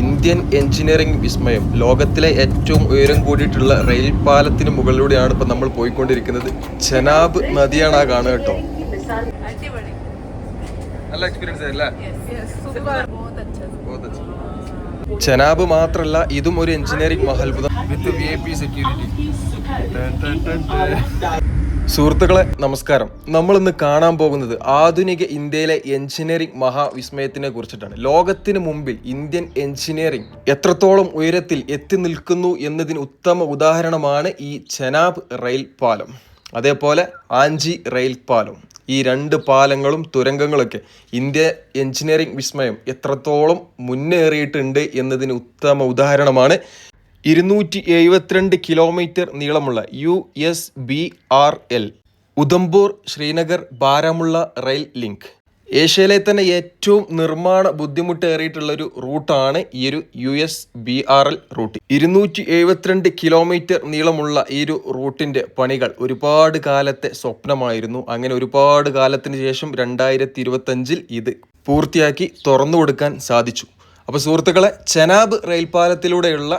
Indian engineering വിസ്മയം. ലോകത്തിലെ ഏറ്റവും ഉയരം കൂടിയിട്ടുള്ള റെയിൽ പാലത്തിന് മുകളിലൂടെയാണ് ഇപ്പൊ നമ്മൾ പോയിക്കൊണ്ടിരിക്കുന്നത്. ചെനാബ് നദിയാണ് ആ കാണുക കേട്ടോ. നല്ല എക്സ്പീരിയൻസ് അല്ലേ? ചെനാബ് മാത്രല്ല ഇതും ഒരു എഞ്ചിനീയറിംഗ് മഹാത്ഭുതം. With V I P security സുഹൃത്തുക്കളെ നമസ്കാരം. നമ്മൾ ഇന്ന് കാണാൻ പോകുന്നത് ആധുനിക ഇന്ത്യയിലെ എഞ്ചിനീയറിംഗ് മഹാവിസ്മയത്തിനെ കുറിച്ചിട്ടാണ്. ലോകത്തിന് മുമ്പിൽ ഇന്ത്യൻ എഞ്ചിനീയറിംഗ് എത്രത്തോളം ഉയരത്തിൽ എത്തി നിൽക്കുന്നു എന്നതിന് ഉത്തമ ഉദാഹരണമാണ് ഈ ചെനാബ് റെയിൽ പാലം. അതേപോലെ ആഞ്ചി റെയിൽ പാലം. ഈ രണ്ട് പാലങ്ങളും തുരങ്കങ്ങളൊക്കെ ഇന്ത്യ എഞ്ചിനീയറിംഗ് വിസ്മയം എത്രത്തോളം മുന്നേറിയിട്ടുണ്ട് എന്നതിന് ഉത്തമ ഉദാഹരണമാണ് ഇരുന്നൂറ്റി എഴുപത്തിരണ്ട് കിലോമീറ്റർ നീളമുള്ള U S B R L Udhampur Srinagar Baramulla rail link. ഏഷ്യയിലെ തന്നെ ഏറ്റവും നിർമ്മാണ ബുദ്ധിമുട്ടേറിയിട്ടുള്ള ഒരു റൂട്ടാണ് ഈ ഒരു U S B R L route. ഇരുന്നൂറ്റി എഴുപത്തിരണ്ട് കിലോമീറ്റർ നീളമുള്ള ഈ ഒരു റൂട്ടിന്റെ പണികൾ ഒരുപാട് കാലത്തെ സ്വപ്നമായിരുന്നു. അങ്ങനെ ഒരുപാട് കാലത്തിന് ശേഷം രണ്ടായിരത്തി ഇരുപത്തഞ്ചിൽ ഇത് പൂർത്തിയാക്കി തുറന്നു കൊടുക്കാൻ സാധിച്ചു. അപ്പോൾ സുഹൃത്തുക്കളെ ചെനാബ് റെയിൽപാലത്തിലൂടെയുള്ള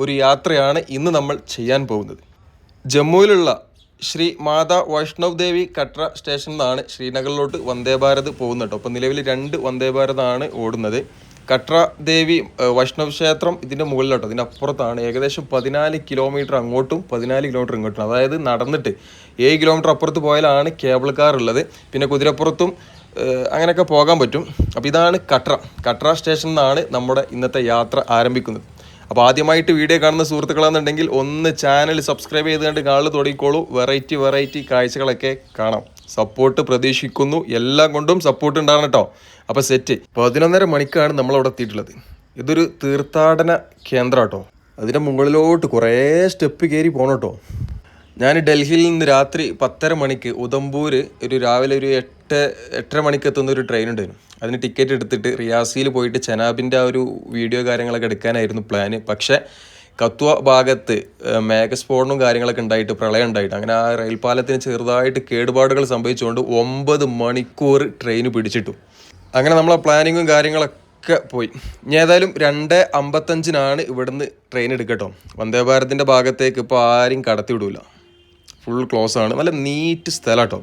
ഒരു യാത്രയാണ് ഇന്ന് നമ്മൾ ചെയ്യാൻ പോകുന്നത്. ജമ്മുവിലുള്ള ശ്രീ മാതാ വൈഷ്ണവ് ദേവി കട്ര സ്റ്റേഷനിൽ നിന്നാണ് ശ്രീനഗറിലോട്ട് വന്ദേ ഭാരത് പോകുന്നത് കേട്ടോ. അപ്പോൾ നിലവിൽ രണ്ട് വന്ദേ ഭാരതാണ് ഓടുന്നത്. കട്ര ദേവി വൈഷ്ണവ് ക്ഷേത്രം ഇതിന്റെ മുകളിലോട്ടോ ഇതിന്റെ അപ്പുറത്താണ്. ഏകദേശം പതിനാല് കിലോമീറ്റർ അങ്ങോട്ടും പതിനാല് കിലോമീറ്റർ ഇങ്ങോട്ടും. അതായത് നടന്നിട്ട് ഏഴ് കിലോമീറ്റർ അപ്പുറത്ത് പോയാലാണ് കേബിൾ കാർ ഉള്ളത്. പിന്നെ കുതിരപ്പുറത്തും അങ്ങനെയൊക്കെ പോകാൻ പറ്റും. അപ്പോൾ ഇതാണ് കട്ര. കട്ര സ്റ്റേഷനിൽ നിന്നാണ് നമ്മുടെ ഇന്നത്തെ യാത്ര ആരംഭിക്കുന്നത്. അപ്പോൾ ആദ്യമായിട്ട് വീഡിയോ കാണുന്ന സുഹൃത്തുക്കളാണെന്നുണ്ടെങ്കിൽ ഒന്ന് ചാനൽ സബ്സ്ക്രൈബ് ചെയ്തുകൊണ്ട് കാണൽ തുടങ്ങിക്കോളൂ. വെറൈറ്റി വെറൈറ്റി കാഴ്ചകളൊക്കെ കാണാം. സപ്പോർട്ട് പ്രതീക്ഷിക്കുന്നു. എല്ലാം കൊണ്ടും സപ്പോർട്ട് ഉണ്ടാകണം കേട്ടോ അപ്പോൾ സെറ്റ് പതിനൊന്നര മണിക്കാണ് നമ്മളവിടെ എത്തിയിട്ടുള്ളത്. ഇതൊരു തീർത്ഥാടന കേന്ദ്രം കേട്ടോ അതിന്റെ മുകളിലോട്ട് കുറേ സ്റ്റെപ്പ് കയറി പോകണം കേട്ടോ ഞാൻ ഡൽഹിയിൽ നിന്ന് രാത്രി പത്തര മണിക്ക് ഉദംപൂർ ഒരു രാവിലെ ഒരു എട്ട് എട്ടര മണിക്ക് എത്തുന്ന ഒരു ട്രെയിൻ ഉണ്ടായിരുന്നു. അതിന് ടിക്കറ്റ് എടുത്തിട്ട് റിയാസിയിൽ പോയിട്ട് ചെനാബിന്റെ ആ ഒരു വീഡിയോ കാര്യങ്ങളൊക്കെ എടുക്കാനായിരുന്നു പ്ലാന് പക്ഷേ കത്വ ഭാഗത്ത് മേഘസ്ഫോടനവും കാര്യങ്ങളൊക്കെ ഉണ്ടായിട്ട് പ്രളയം ഉണ്ടായിട്ട് അങ്ങനെ ആ റെയിൽ പാലത്തിന് ചെറുതായിട്ട് കേടുപാടുകൾ സംഭവിച്ചുകൊണ്ട് ഒമ്പത് മണിക്കൂർ ട്രെയിൻ പിടിച്ചിട്ടു. അങ്ങനെ നമ്മളെ പ്ലാനിങ്ങും കാര്യങ്ങളൊക്കെ പോയി. ഇനി ഏതായാലും രണ്ട് അമ്പത്തഞ്ചിനാണ് ഇവിടുന്ന് ട്രെയിൻ എടുക്കട്ടോ. വന്ദേ ഭാരതിന്റെ ഭാഗത്തേക്ക് ഇപ്പോൾ ആരും കടത്തി വിടൂല ഫുൾ ക്ലോസ് ആണ് നല്ല നീറ്റ് സ്ഥലം കേട്ടോ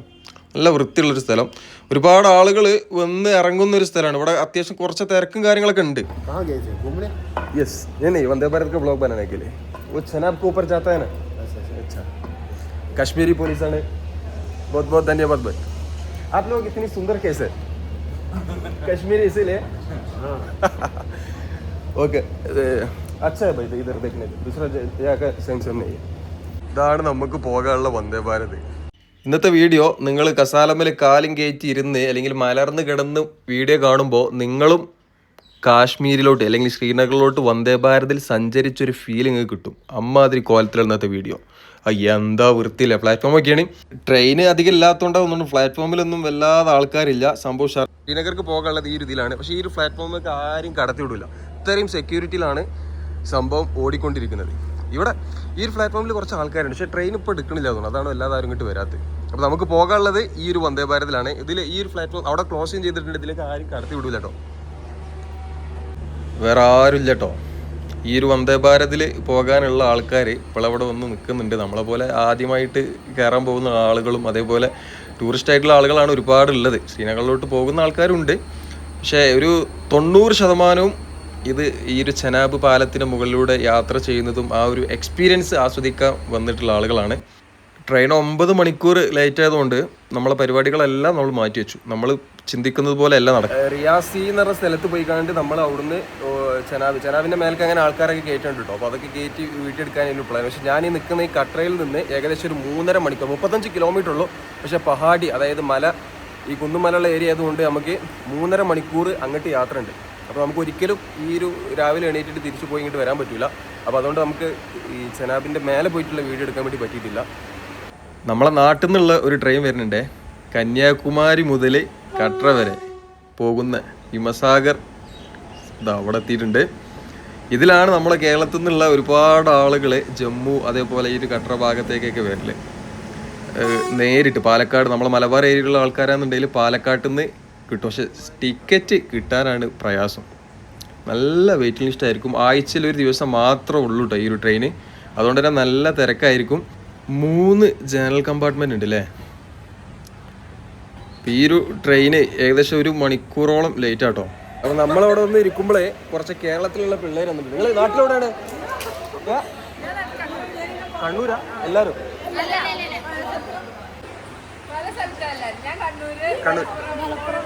നല്ല വൃത്തിയുള്ളൊരു സ്ഥലം ഒരുപാട് ആളുകൾ വന്ന് ഇറങ്ങുന്ന ഒരു സ്ഥലമാണ് ഇവിടെ അത്യാവശ്യം കുറച്ച് തിരക്കും കാര്യങ്ങളൊക്കെ ഉണ്ട് कहाँ गए थे घूमने यस नहीं नहीं वंदे भारत का ब्लॉग बनाने के लिए वो छनाब के ऊपर जाता है ना अच्छा कश्मीरी पुलिस ने बहुत बहुत धन्यवाद भाई आप लोग इतनी सुंदर कैसे कश्मीरी इसीलिए ओके अच्छा है भाई इधर देखने को। दूसरा यहाँ का सेम सेम नहीं है ഇതാണ് നമുക്ക് പോകാനുള്ള വന്ദേ ഭാരത്. ഇന്നത്തെ വീഡിയോ നിങ്ങൾ കസാലമ്മൽ കാലും കയറ്റി ഇരുന്ന് അല്ലെങ്കിൽ മലർന്ന് കിടന്ന് വീഡിയോ കാണുമ്പോൾ നിങ്ങളും കാശ്മീരിലോട്ട് അല്ലെങ്കിൽ ശ്രീനഗറിലോട്ട് വന്ദേ ഭാരതിൽ സഞ്ചരിച്ചൊരു ഫീലിംഗ് കിട്ടും. അമ്മാതിരി കോലത്തിലാണ് ഇന്നത്തെ വീഡിയോ. എന്താ വൃത്തിയില്ല? പ്ലാറ്റ്ഫോം ഒക്കെയാണ്. ട്രെയിൻ അധികം ഇല്ലാത്തതുകൊണ്ടാണ് പ്ലാറ്റ്ഫോമിലൊന്നും വല്ലാതെ ആൾക്കാരില്ല. സംഭവം ശ്രീനഗർക്ക് പോകാനുള്ളത് ഈ രീതിയിലാണ് പക്ഷേ ഈ ഒരു പ്ലാറ്റ്ഫോമൊക്കെ ആരും കടത്തിവിടില്ല ഇത്രയും സെക്യൂരിറ്റിയിലാണ് സംഭവം ഓടിക്കൊണ്ടിരിക്കുന്നത്. ഇവിടെ ഈ ഒരു പ്ലാറ്റ്ഫോമിൽ കുറച്ച് ആൾക്കാരുണ്ട്. പക്ഷേ ട്രെയിൻ ഇപ്പോൾ എടുക്കണില്ല തോന്നുന്നു. അതാണ് എല്ലാവരും ആരും ഇങ്ങോട്ട് വരാത്തത് അപ്പോൾ നമുക്ക് പോകാനുള്ളത് ഈ ഒരു വന്ദേ ഭാരതിലാണ്. ഇതിൽ ഈ ഒരു പ്ലാറ്റ്ഫോം അവിടെ ക്ലോസിങ് ചെയ്തിട്ടുണ്ട്. ഇതിലേക്ക് ആരും കടത്തി വിടില്ല കേട്ടോ. വേറെ ആരുമില്ല കേട്ടോ. ഈ ഒരു വന്ദേ ഭാരതിൽ പോകാനുള്ള ആൾക്കാർ ഇപ്പോൾ അവിടെ വന്ന് നിൽക്കുന്നുണ്ട് നമ്മളെ പോലെ ആദ്യമായിട്ട് കയറാൻ പോകുന്ന ആളുകളും അതേപോലെ ടൂറിസ്റ്റ് ആയിട്ടുള്ള ആളുകളാണ് ഒരുപാടുള്ളത്. ശ്രീനഗറിലോട്ട് പോകുന്ന ആൾക്കാരുണ്ട്. പക്ഷേ ഒരു തൊണ്ണൂറ് ശതമാനവും ഇത് ഈ ഒരു ചെനാബ് പാലത്തിന് മുകളിലൂടെ യാത്ര ചെയ്യുന്നതും ആ ഒരു എക്സ്പീരിയൻസ് ആസ്വദിക്കാൻ വന്നിട്ടുള്ള ആളുകളാണ്. ട്രെയിൻ ഒമ്പത് മണിക്കൂർ ലേറ്റ് ആയതുകൊണ്ട് നമ്മളെ പരിപാടികളെല്ലാം നമ്മൾ മാറ്റി വെച്ചു. നമ്മൾ ചിന്തിക്കുന്നത് പോലെ എല്ലാം നടക്കും റിയാസി എന്ന് പറഞ്ഞ സ്ഥലത്ത് പോയി കണ്ട് നമ്മൾ അവിടുന്ന് ചെനാബ് ചെനാബിന്റെ മേലേക്ക് അങ്ങനെ ആൾക്കാരൊക്കെ കയറ്റുണ്ട് കേട്ടോ അപ്പോൾ അതൊക്കെ കയറ്റി വീട്ടിലെടുക്കാനായിരുന്നു പ്ലാൻ പക്ഷേ ഞാൻ ഈ നിൽക്കുന്ന ഈ കട്രയിൽ നിന്ന് ഏകദേശം ഒരു മൂന്നര മണിക്കൂർ മുപ്പത്തഞ്ച് കിലോമീറ്റർ ഉള്ളൂ. പക്ഷേ പഹാടി അതായത് മല ഈ കുന്നുമലയുള്ള ഏരിയ ആയതുകൊണ്ട് നമുക്ക് മൂന്നര മണിക്കൂർ അങ്ങോട്ട് യാത്ര ഉണ്ട് അപ്പോൾ നമുക്ക് ഒരിക്കലും ഈ ഒരു രാവിലെ എണീറ്റിട്ട് തിരിച്ചു പോയി ഇങ്ങോട്ട് വരാൻ പറ്റില്ല അപ്പോൾ അതുകൊണ്ട് നമുക്ക് ഈ ചെനാബിന്റെ മേലെ പോയിട്ടുള്ള വീഡിയോ എടുക്കാൻ വേണ്ടി പറ്റിയിട്ടില്ല. നമ്മളെ നാട്ടിൽ നിന്നുള്ള ഒരു ട്രെയിൻ വരുന്നുണ്ട്. കന്യാകുമാരി മുതൽ കട്ര വരെ പോകുന്ന ഹിമസാഗർ ഇതാ അവിടെ എത്തിയിട്ടുണ്ട്. ഇതിലാണ് നമ്മളെ കേരളത്തിൽ നിന്നുള്ള ഒരുപാട് ആളുകൾ ജമ്മു അതേപോലെ ഈ ഒരു കട്ര ഭാഗത്തേക്കൊക്കെ വരൽ. നേരിട്ട് പാലക്കാട് നമ്മളെ മലബാർ ഏരിയയിലുള്ള ആൾക്കാരാണെന്നുണ്ടെങ്കിൽ പാലക്കാട്ടിൽ നിന്ന് കിട്ടും. പക്ഷെ ടിക്കറ്റ് കിട്ടാനാണ് പ്രയാസം. നല്ല വെയിറ്റിംഗ് ലിസ്റ്റ് ആയിരിക്കും. ആഴ്ചയിൽ ഒരു ദിവസം മാത്രമേ ഉള്ളൂ കേട്ടോ ഈ ഒരു ട്രെയിന് അതുകൊണ്ട് തന്നെ നല്ല തിരക്കായിരിക്കും. മൂന്ന് ജനറൽ കമ്പാർട്ട്മെന്റ് ഉണ്ട് അല്ലേ ഈ ഒരു ട്രെയിന് ഏകദേശം ഒരു മണിക്കൂറോളം ലേറ്റ് ആട്ടോ. അപ്പൊ നമ്മളവിടെ വന്ന് ഇരിക്കുമ്പോഴേ കുറച്ച് കേരളത്തിലുള്ള പിള്ളേർ വന്നിട്ടുണ്ട്. നിങ്ങൾ നാട്ടിലെവിടെയാണ്? കണ്ണൂരാ? എല്ലാരും പല സ്ഥലത്തല്ല ഞാൻ കണ്ണൂര് കണ്ണൂർ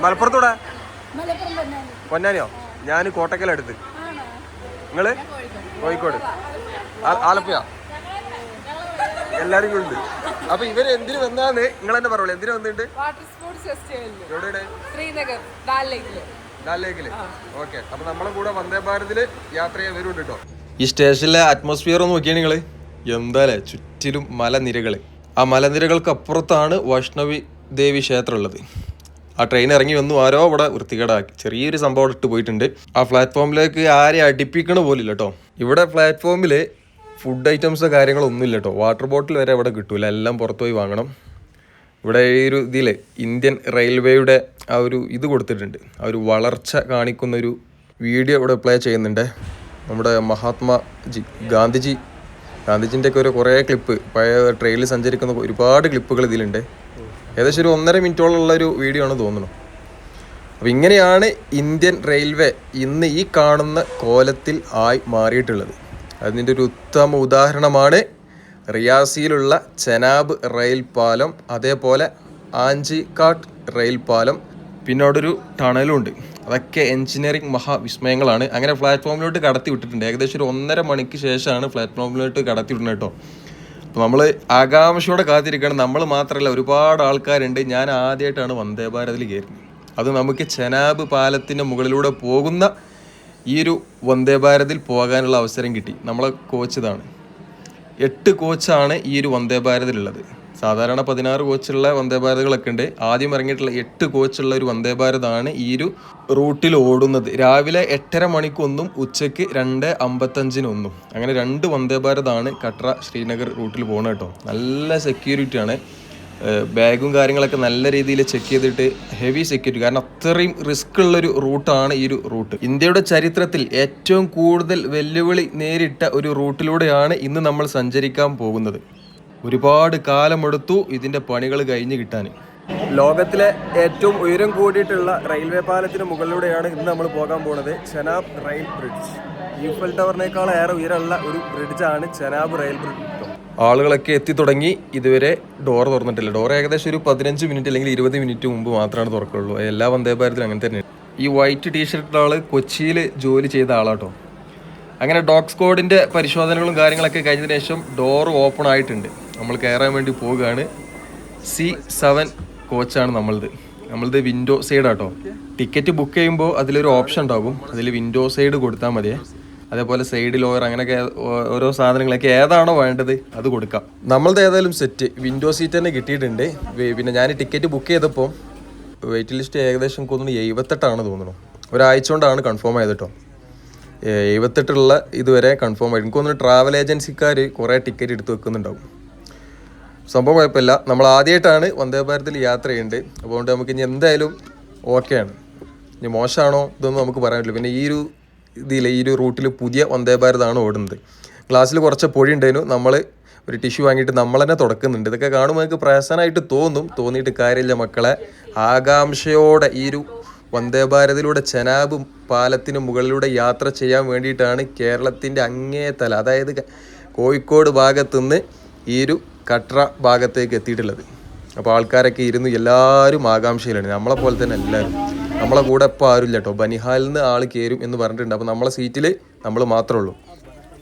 മലപ്പുറത്തൂടെ? പൊന്നാനിയോ? ഞാൻ കോട്ടക്കലടുത്ത്. നിങ്ങൾ? കോഴിക്കോട്. ആലപ്പുഴ. എല്ലാരും ഉണ്ട് അപ്പൊ ഇവർ എന്തിനു വന്നാന്ന് നിങ്ങൾ തന്നെ പറയുള്ളൂ എന്തിനു വന്നിട്ട്? ശ്രീനഗർ ലേക്കിൽ. ഓക്കെ. അപ്പൊ നമ്മളെ കൂടെ വന്ദേ ഭാരതിൽ യാത്ര ചെയ്യാൻ വരുന്നുണ്ട് കേട്ടോ ഈ സ്റ്റേഷനിലെ അറ്റ്മോസ്ഫിയർ ഒന്ന് നോക്കിയാ നിങ്ങൾ. എന്താലേ? ചുറ്റിലും മലനിരകൾ. ആ മലനിരകൾക്ക് അപ്പുറത്താണ് വൈഷ്ണവി ദേവി ക്ഷേത്രം ഉള്ളത് ആ ട്രെയിൻ ഇറങ്ങി വന്നു ആരോ അവിടെ വൃത്തികേടാക്കി ചെറിയൊരു സംഭവം ഇട്ട് പോയിട്ടുണ്ട്. ആ പ്ലാറ്റ്ഫോമിലേക്ക് ആരെ അടിപ്പിക്കണ പോലില്ല കേട്ടോ ഇവിടെ പ്ലാറ്റ്ഫോമിൽ ഫുഡ് ഐറ്റംസ് കാര്യങ്ങളൊന്നും ഇല്ല കേട്ടോ വാട്ടർ ബോട്ടിൽ വരെ ഇവിടെ കിട്ടൂല. എല്ലാം പുറത്തു പോയി വാങ്ങണം. ഇവിടെ ഈ ഒരു ഇതിൽ ഇന്ത്യൻ റെയിൽവേയുടെ ആ ഒരു ഇത് കൊടുത്തിട്ടുണ്ട്. ആ ഒരു വളർച്ച കാണിക്കുന്ന ഒരു വീഡിയോ ഇവിടെ പ്ലേ ചെയ്യുന്നുണ്ട്. നമ്മുടെ മഹാത്മാജി ഗാന്ധിജി. ഗാന്ധിജിന്റെ ഒക്കെ ഒരു കുറേ ക്ലിപ്പ് പഴയ ട്രെയിനിൽ സഞ്ചരിക്കുന്ന ഒരുപാട് ക്ലിപ്പുകൾ ഇതിലുണ്ട്. ഏകദേശം ഒരു ഒന്നര മിനിറ്റോളം ഉള്ള ഒരു വീഡിയോ ആണ് തോന്നുന്നു. അപ്പോൾ ഇങ്ങനെയാണ് ഇന്ത്യൻ റെയിൽവേ ഇന്ന് ഈ കാണുന്ന കോലത്തിൽ ആയി മാറിയിട്ടുള്ളത്. അതിന്റെ ഒരു ഉത്തമ ഉദാഹരണമാണ് റിയാസിയിലുള്ള ചെനാബ് റെയിൽ പാലം അതേപോലെ ആഞ്ചിക്കാട്ട് റെയിൽ പാലം പിന്നെ അവിടെ ഒരു ടണലുണ്ട് അതൊക്കെ എഞ്ചിനീയറിംഗ് മഹാവിസ്മയങ്ങളാണ്. അങ്ങനെ പ്ലാറ്റ്ഫോമിലോട്ട് കടത്തി വിട്ടിട്ടുണ്ട് ഏകദേശം ഒരു ഒന്നര മണിക്ക് ശേഷമാണ് പ്ലാറ്റ്ഫോമിലോട്ട് കടത്തി വിടുന്നത് കേട്ടോ. നമ്മൾ ആകാംക്ഷയോടെ കാത്തിരിക്കണം നമ്മൾ മാത്രമല്ല ഒരുപാട് ആൾക്കാരുണ്ട്. ഞാൻ ആദ്യമായിട്ടാണ് വന്ദേ ഭാരതിൽ കയറുന്നത്. അത് നമുക്ക് ചെനാബ് പാലത്തിന്റെ മുകളിലൂടെ പോകുന്ന ഈ ഒരു വന്ദേ ഭാരതിൽ പോകാനുള്ള അവസരം കിട്ടി. നമ്മളെ കോച്ച് ഇതാണ്. എട്ട് കോച്ചാണ് ഈ ഒരു വന്ദേ ഭാരതിലുള്ളത്. സാധാരണ പതിനാറ് കോച്ചുള്ള വന്ദേ ഭാരതുകളൊക്കെ ഉണ്ട്. ആദ്യം ഇറങ്ങിയിട്ടുള്ള എട്ട് കോച്ചുള്ള ഒരു വന്ദേ ഭാരതാണ് ഈ ഒരു റൂട്ടിൽ ഓടുന്നത്. രാവിലെ എട്ടര മണിക്കൊന്നും ഉച്ചയ്ക്ക് രണ്ട് അമ്പത്തഞ്ചിനൊന്നും. അങ്ങനെ രണ്ട് വന്ദേ ഭാരതാണ് കട്ര ശ്രീനഗർ റൂട്ടിൽ പോകണം കേട്ടോ. നല്ല സെക്യൂരിറ്റിയാണ് ബാഗും കാര്യങ്ങളൊക്കെ നല്ല രീതിയിൽ ചെക്ക് ചെയ്തിട്ട് ഹെവി സെക്യൂരിറ്റി കാരണം അത്രയും റിസ്ക് ഉള്ളൊരു റൂട്ടാണ് ഈ ഒരു റൂട്ട്. ഇന്ത്യയുടെ ചരിത്രത്തിൽ ഏറ്റവും കൂടുതൽ വെല്ലുവിളി നേരിട്ട ഒരു റൂട്ടിലൂടെയാണ് ഇന്ന് നമ്മൾ സഞ്ചരിക്കാൻ പോകുന്നത്. ഒരുപാട് കാലമെടുത്തു ഇതിന്റെ പണികൾ കഴിഞ്ഞ് കിട്ടാൻ. ലോകത്തിലെ ഏറ്റവും ഉയരം കൂടിയിട്ടുള്ള റെയിൽവേ പാലത്തിന് മുകളിലൂടെയാണ് ഇന്ന് നമ്മൾ പോകാൻ പോണത് ചെനാബ് റെയിൽ ബ്രിഡ്ജ്. ഈഫൽ ടവറിനേക്കാൾ ഏറെ ഉയരമുള്ള ഒരു ബ്രിഡ്ജാണ് ചെനാബ് റെയിൽ ബ്രിഡ്ജ് ആളുകളൊക്കെ എത്തി തുടങ്ങി ഇതുവരെ ഡോർ തുറന്നിട്ടില്ല. ഡോർ ഏകദേശം ഒരു പതിനഞ്ച് മിനിറ്റ് അല്ലെങ്കിൽ ഇരുപത് മിനിറ്റ് മുമ്പ് മാത്രമാണ് തുറക്കുള്ളൂ. എല്ലാ വന്ദേ ഭാരതിലും അങ്ങനെ തന്നെയാണ്. ഈ വൈറ്റ് ടീഷർട്ട് ആൾ കൊച്ചിയിൽ ജോലി ചെയ്ത ആളാട്ടോ. അങ്ങനെ ഡോഗ് കോഡിന്റെ പരിശോധനകളും കാര്യങ്ങളൊക്കെ കഴിഞ്ഞതിന് ശേഷം ഡോർ ഓപ്പൺ ആയിട്ടുണ്ട്. നമ്മൾ കയറാൻ വേണ്ടി പോവുകയാണ്. സി സെവൻ കോച്ചാണ് നമ്മളത് നമ്മളത് വിൻഡോ സൈഡ് ആട്ടോ. ടിക്കറ്റ് ബുക്ക് ചെയ്യുമ്പോൾ അതിലൊരു ഓപ്ഷൻ ഉണ്ടാകും അതിൽ വിൻഡോ സൈഡ് കൊടുത്താൽ മതിയേ അതേപോലെ സൈഡ് ലോയർ അങ്ങനെയൊക്കെ ഓരോ സാധനങ്ങളൊക്കെ ഏതാണോ വേണ്ടത് അത് കൊടുക്കാം. നമ്മളത് ഏതായാലും സെറ്റ് വിൻഡോ സീറ്റ് തന്നെ കിട്ടിയിട്ടുണ്ട്. പിന്നെ ഞാൻ ടിക്കറ്റ് ബുക്ക് ചെയ്തപ്പോൾ വെയിറ്റ് ലിസ്റ്റ് ഏകദേശം തോന്നുന്നു എഴുപത്തെട്ടാണ് തോന്നുന്നു. ഒരാഴ്ച കൊണ്ടാണ് കൺഫേം ആയത് കേട്ടോ എഴുപത്തെട്ടുള്ള ഇതുവരെ കൺഫേം ആയിട്ട് എനിക്ക് തോന്നുന്നു ട്രാവൽ ഏജൻസിക്കാർ കുറേ ടിക്കറ്റ് എടുത്ത് വെക്കുന്നുണ്ടാവും. സംഭവം കുഴപ്പമില്ല. നമ്മൾ ആദ്യമായിട്ടാണ് വന്ദേ ഭാരതിൽ യാത്ര ചെയ്യുന്നത്. അതുകൊണ്ട് നമുക്ക് ഇനി എന്തായാലും ഓക്കെയാണ് ഇനി മോശമാണോ ഇതൊന്നും നമുക്ക് പറയാൻ പറ്റില്ല. പിന്നെ ഈ ഒരു ഇതിൽ ഈ ഒരു റൂട്ടിൽ പുതിയ വന്ദേ ഭാരതാണ് ഓടുന്നത്. ക്ലാസ്സിൽ കുറച്ച് പൊഴി ഉണ്ടായിരുന്നു. നമ്മൾ ഒരു ടിഷ്യൂ വാങ്ങിയിട്ട് നമ്മൾ തന്നെ തുടക്കുന്നുണ്ട്. ഇതൊക്കെ കാണുമ്പോൾ നമുക്ക് പ്രയാസനായിട്ട് തോന്നും. തോന്നിയിട്ട് കാര്യമില്ല മക്കളെ. ആകാംക്ഷയോടെ ഈ ഒരു വന്ദേ ഭാരതിലൂടെ ചെനാബ് പാലത്തിന് മുകളിലൂടെ യാത്ര ചെയ്യാൻ വേണ്ടിയിട്ടാണ് കേരളത്തിന്റെ അങ്ങേ തല അതായത് കോഴിക്കോട് ഭാഗത്തുനിന്ന് ഈ ഒരു കട്ര ഭാഗത്തേക്ക് എത്തിയിട്ടുള്ളത്. അപ്പോൾ ആൾക്കാരൊക്കെ ഇരുന്ന് എല്ലാവരും ആകാംക്ഷയിലാണ്. നമ്മളെ പോലെ തന്നെ എല്ലാവരും നമ്മളെ കൂടെ ഇപ്പോൾ ആരുമില്ല കേട്ടോ ബനിഹാലിൽ നിന്ന് ആൾ കയറും എന്ന് പറഞ്ഞിട്ടുണ്ട്. അപ്പോൾ നമ്മളെ സീറ്റിൽ നമ്മൾ മാത്രമേ ഉള്ളൂ.